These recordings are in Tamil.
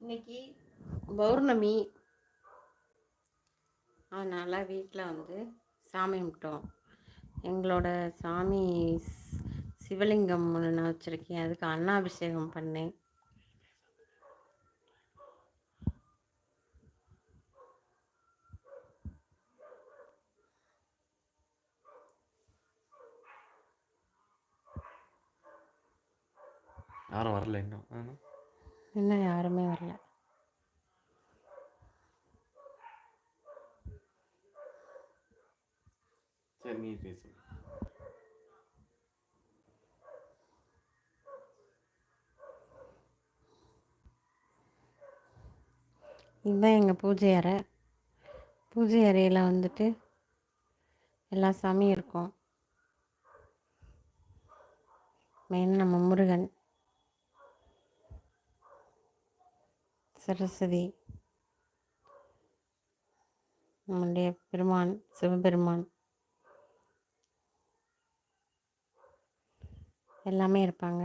இன்னைக்கு பௌர்ணமி. அதனால் வீட்டில் வந்து சாமி கும்பிட்டோம். எங்களோட சாமி சிவலிங்கம் ஒன்று நான் வச்சுருக்கேன். அதுக்கு அன்னாபிஷேகம் பண்ணேன். யாரும் வரல இன்னும். இன்னும் யாருமே வரல. சரி நீ பேசு. இதுதான் எங்கள் பூஜை அறை. பூஜை அறையில் வந்துட்டு எல்லா சாமியும் இருக்கும். மெயின் நம்ம முருகன். சரஸ்வதி. நம்முடைய பெருமான் சிவபெருமான். எல்லாமே இருப்பாங்க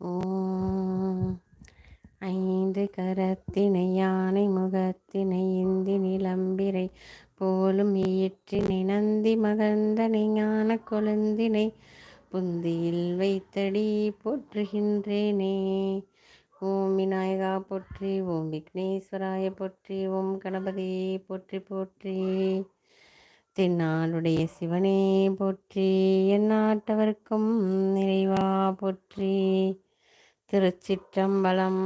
ஓம் ஐந்து கரத்தினை யானை முகத்தினை இந்தி நிலம்பிரை போலும் ஈற்றினை நந்தி மகந்தனை ஞான கொழுந்தினை புந்தியில் வைத்தடி போற்றுகின்றேனே. ஓம் விநாயகா போற்றி ஓம் விக்னேஸ்வராய போற்றி ஓம் கணபதி போற்றி போற்றி. தென்னாளுடைய சிவனே போற்றி எந்நாட்டவர்க்கும் நிறைவா போற்றி. திருச்சிற்றம்பலம்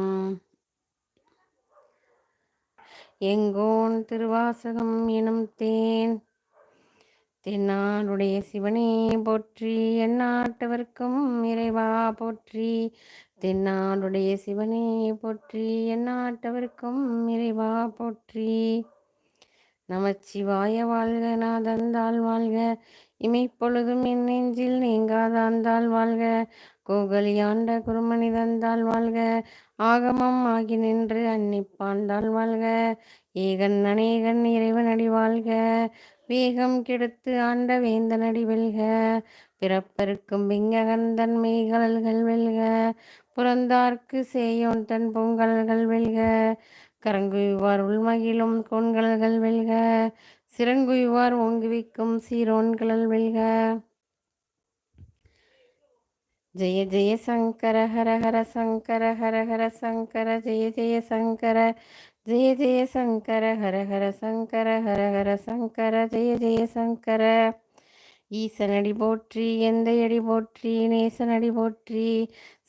எங்கோன் திருவாசகம் எனும் தேன் தென்னாடுடைய சிவனே போற்றி எந்நாட்டவர்க்கும் இறைவா போற்றி. தென்னாடுடைய சிவனே போற்றி எந்நாட்டவர்க்கும் இறைவா போற்றி. நமச்சிவாய வாழ்க நாதந்தாள் வாழ்க. இமைப்பொழுதும் என் நெஞ்சில் நீங்காதாந்தாள் வாழ்க. கோகலியாண்ட குருமனிதந்தாள் வாழ்க. ஆகமம் ஆகி நின்று அன்னிப்பாண்டாள் வாழ்க. ஏகன் அநேகன் இறைவனடி வாழ்க. வேகம் கெடுத்து ஆண்ட வேந்தனடி வெல்க. பிறப்பருக்கும் விங்ககந்தன் மெய்கலல்கள் வெல்க. புறந்தார்க்கு சேயோன் தன் பொங்கல்கள் வெல்க. கரங்குவார் உள்மகிழும் கோண்கல்கள் வெல்க. சிறங்குய்வார் ஓங்குவிக்கும் சீரோன்கழல் வெல்க. ஜெய ஜெய சங்கர ஹர ஹர சங்கர ஹர ஹர சங்கர ஜெய ஜெய சங்கர ஜெய ஜெய சங்கர ஹர ஹர சங்கர ஹர ஹர சங்கர ஜெய ஜெய சங்கர ஈசனடி போற்றி எந்தையடி போற்றி நேசனடி போற்றி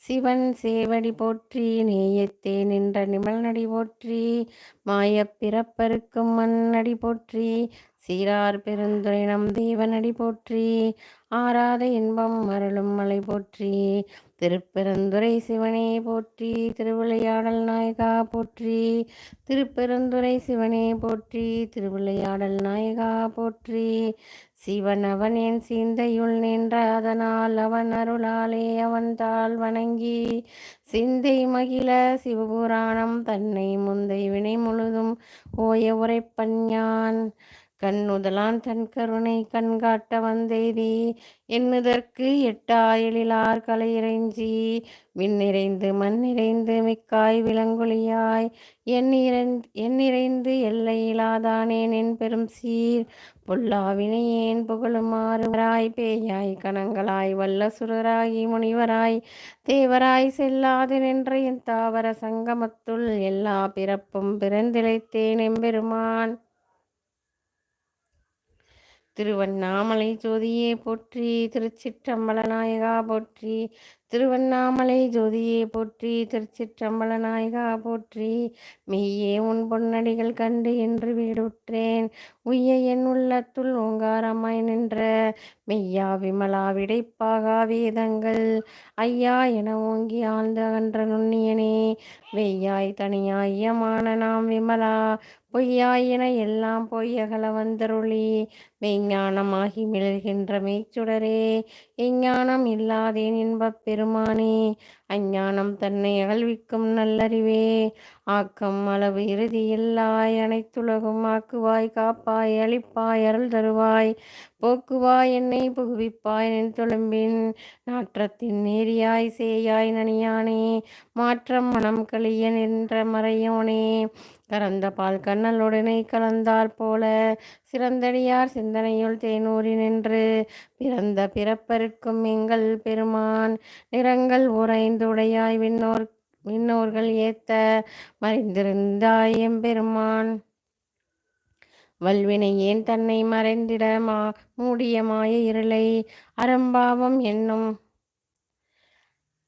சிவன் சேவடி போற்றி நேயத்தே நின்ற நிமல் நடி போற்றி மாயப் பிறப்பருக்கும் மண்ணடி போற்றி சீரார் பெருந்துரை நம் தேவனடி போற்றி. ஆராத இன்பம் அருளும் மலை போற்றி. திருப்பெருந்துறை சிவனே போற்றி. திருவிளையாடல் நாயகா போற்றி. திருப்பெருந்துறை சிவனே போற்றி. திருவிளையாடல் நாயகா போற்றி. சிவன் அவன் என் சிந்தையுள் நின்ற அதனால் அவன் அருளாலே அவன் தாள் வணங்கி. சிந்தை மகிழ சிவபுராணம் தன்னை முந்தை வினை முழுதும் ஓய உரைப்பன் யான். கண்ணுதலான் தன் கருணை கண்காட்ட வந்தேதி. என்னுதற்கு எட்டா எழிலார் கலை இறைஞ்சி. விண்ணிறைந்து மண்ணிறைந்து மிக்காய் விலங்குலியாய் எண்ணிறைந்து எண்ணிறைந்து எல்லை இலாதானேன் என் பெரும் சீர். பொல்லாவினையேன் புகழுமாறுவராய் பேயாய் கணங்களாய் வல்ல சுரராகி முனிவராய். தேவராய் செல்லாது நின்ற என் தாவர சங்கமத்துள் எல்லா பிறப்பும் பிறந்திழைத்தேன் எம்பெருமான். திருவண்ணாமலை ஜோதியே போற்றி திருச்சிற்றம்பலநாயகா போற்றி திருவண்ணாமலை ஜோதியே போற்றி திருச்சிற்றம்பலநாயகா போற்றி. மெய்யே உன் பொன்னடிகள் கண்டு என்று வீடுற்றேன். உய்ய என் உள்ளத்துள் ஓங்காரமாய் நின்ற மெய்யா விமலா விடைப்பாகா வேதங்கள். ஐயா என ஓங்கி ஆழ்ந்த அகன்ற நுண்ணியனே வெய்யாய் தனியாயமான நாம் விமலா பொய்யாய் என எல்லாம் பொய்யகல வந்தருளி. மெய்ஞானமாகி மிளர்கின்ற மெய்ச்சுடரே எஞ்ஞானம் இல்லாதேன் இன்பப் பெருமானே அஞ்ஞானம் தன்னை அகழ்விக்கும் நல்லறிவே. ஆக்கம் அளவு இறுதியில்லாய் அனைத்துலகும் ஆக்குவாய் காப்பாய் அழிப்பாய் அருள் தருவாய் போக்குவாய் என்னை புகுவிப்பாய் நின் தொழும்பின் நாற்றத்தின் நேரியாய் சேயாய் நனியானே. மாற்றம் மனம் கழிய நின்ற மறையோனே. கறந்த பால் கண்ணலுடனே கலந்தால் போல. சிறந்தடியார் சிந்தனையுள் தேனூரி நின்று. பிறந்த பிறப்பருக்கும் எங்கள் பெருமான் நிறங்கள் உறைந்துடையாய் விண்ணோர் விண்ணோர்கள் ஏத்த. மறைந்திருந்தாய் எம்பெருமான் வல்வினை ஏன் தன்னை மறைந்திட மா மூடிய மாய இருளை அறம்பாவம் என்னும்?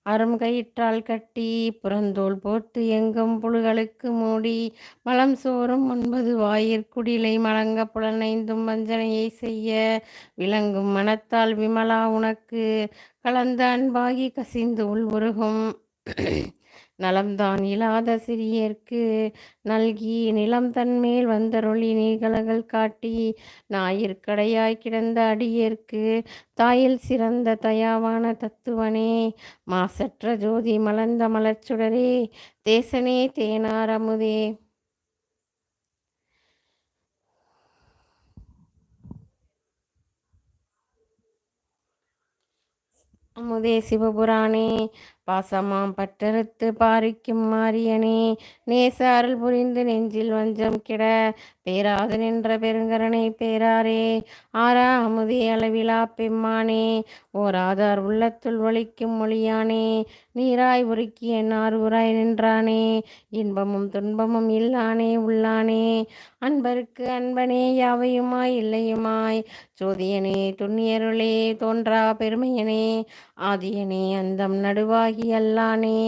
அரும் கயிற்றால் கட்டி புறந்தோல் போட்டு எங்கும் புழுகளுக்கு மூடி மலம் சோறும் ஒன்பது வாயிற்குடிலை மலங்க புலனைந்தும் வஞ்சனையை செய்ய விளங்கும் மனத்தால் விமலா உனக்கு கலந்த அன்பாகி கசிந்து உள் உருகும். நலம்தான் இல்லாத சிறியர்க்கு நல்கி நிலம் தன்மேல் வந்தருளி நீகலகள் காட்டி ஞாயிற்கடையாய் கிடந்த அடியேற்கு தாயில் சிறந்த தயாவான தத்துவனே. மாசற்ற ஜோதி மலர்ந்த மலர்ச்சுடரே தேசனே தேனார் அமுதே. அமுதே சிவபுராணே. பாசமாம் பட்டறுத்து பாரிக்கும் மாரியனே நேச அருள் புரிந்து நெஞ்சில் வஞ்சம் கிட பேராது நின்ற பெருங்கரனை பேராரே ஆரா அமுதி அளவிலா பெம்மானே ஓராதார் உள்ளத்துள் ஒழிக்கும் மொழியானே நீராய் உருக்கிய நாரூராய் நின்றானே இன்பமும் துன்பமும் இல்லானே உள்ளானே அன்பருக்கு அன்பனே யாவையுமாய் இல்லையுமாய் சோதியனே துண்ணியருளே தோன்றா பெருமையனே ஆதியனே அந்தம் நடுவாய் நடுவாகி அல்லானே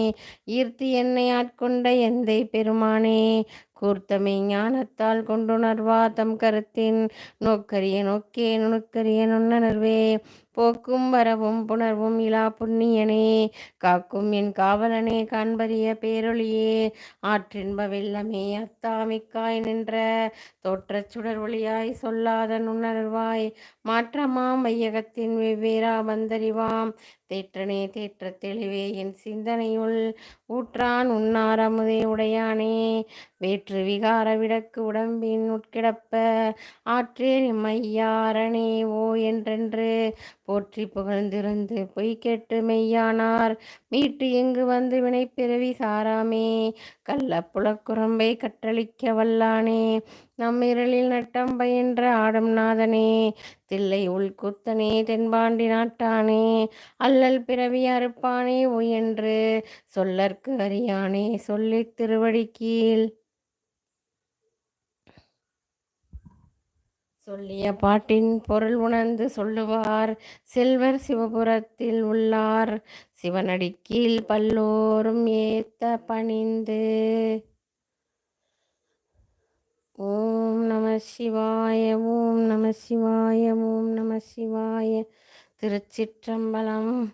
ஈர்த்து என்னை ஆட்கொண்ட எந்தை பெருமானே கூர்த்தமை ஞானத்தால் கொண்டுணர்வா தம் கருத்தின். நோக்கரிய நோக்கே நுணுக்கரிய நுண்ணணர்வே போக்கும் வரவும் புணர்வும் இலா புண்ணியனே. காக்கும் என் காவலனே காண்பறிய பேரொளியே ஆற்றின்ப வெள்ளமே அத்தாமிக்காய் நின்ற தோற்றச் சுடர் ஒளியாய் சொல்லாத நுண்ணர்வாய் மாற்றமாம் வையகத்தின் வெவ்வேறா வந்தறிவாம். தேற்றனே தேற்ற தெளிவே என் சிந்தனையுள் ஊற்றான் உன்னாரமுதே உடையானே. வேற்று விகார விடக்கு உடம்பின் உட்கிடப்ப. ஆற்றேன் மையாரணே ஓ என்றென்று போற்றி புகழ்ந்திருந்து பொய் கெட்டு மெய்யானார். மீட்டு இங்கு வந்து வினை பிறவி சாராமே. கள்ள புலக்குரம்பை கற்றளிக்க வல்லானே. நம் இரளில் நட்டம் பயின்ற ஆடும் நாதனே. தில்லை உள்குத்தனே தென்பாண்டி நாட்டானே. அல்லல் பிறவி அறுப்பானே உயன்று. சொல்லற்கு அறியானே சொல்லி திருவடி கீழ். சொல்லிய பாட்டின் பொருள் உணர்ந்து சொல்லுவார். செல்வர் சிவபுரத்தில் உள்ளார். சிவனடி கீழ் பல்லோரும் ஏத்த பணிந்து. ஓம் நம சிவாய ஓம் நம சிவாய ஓம் நம சிவாய. திருச்சிற்றம்பலம்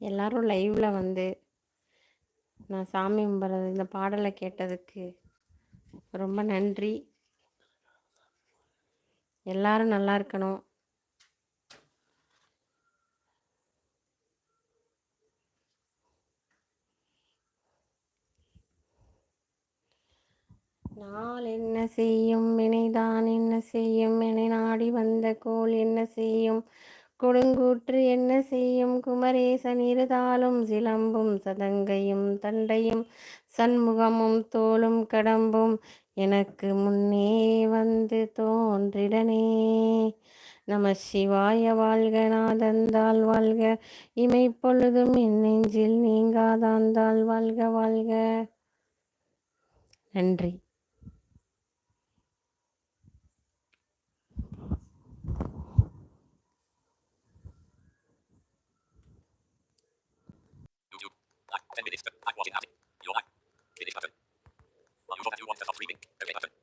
எல்லாரும் லைவ்ல வந்து நான் சாமி கும்பிட்றது இந்த பாடலை கேட்டதுக்கு ரொம்ப நன்றி. எல்லாரும் நல்லா இருக்கணும். நாள் என்ன செய்யும் வினைதான் என்ன செய்யும் என நாடி வந்த கோல் என்ன செய்யும் கொடுங்கூற்று என்ன செய்யும்? குமரேசன் இருதாலும் சிலம்பும் சதங்கையும் தண்டையும் சண்முகமும் தோளும் கடம்பும் எனக்கு முன்னே வந்து தோன்றிடனே. நம சிவாய வாழ்க நாதந்தால் வாழ்க. இமைப்பொழுதும் என் நெஞ்சில் நீங்காதாந்தால் வாழ்க வாழ்க. நன்றி. 10 minutes. I'm watching. Your life. Finish button. Maneuver that you want to stop reading. Okay button.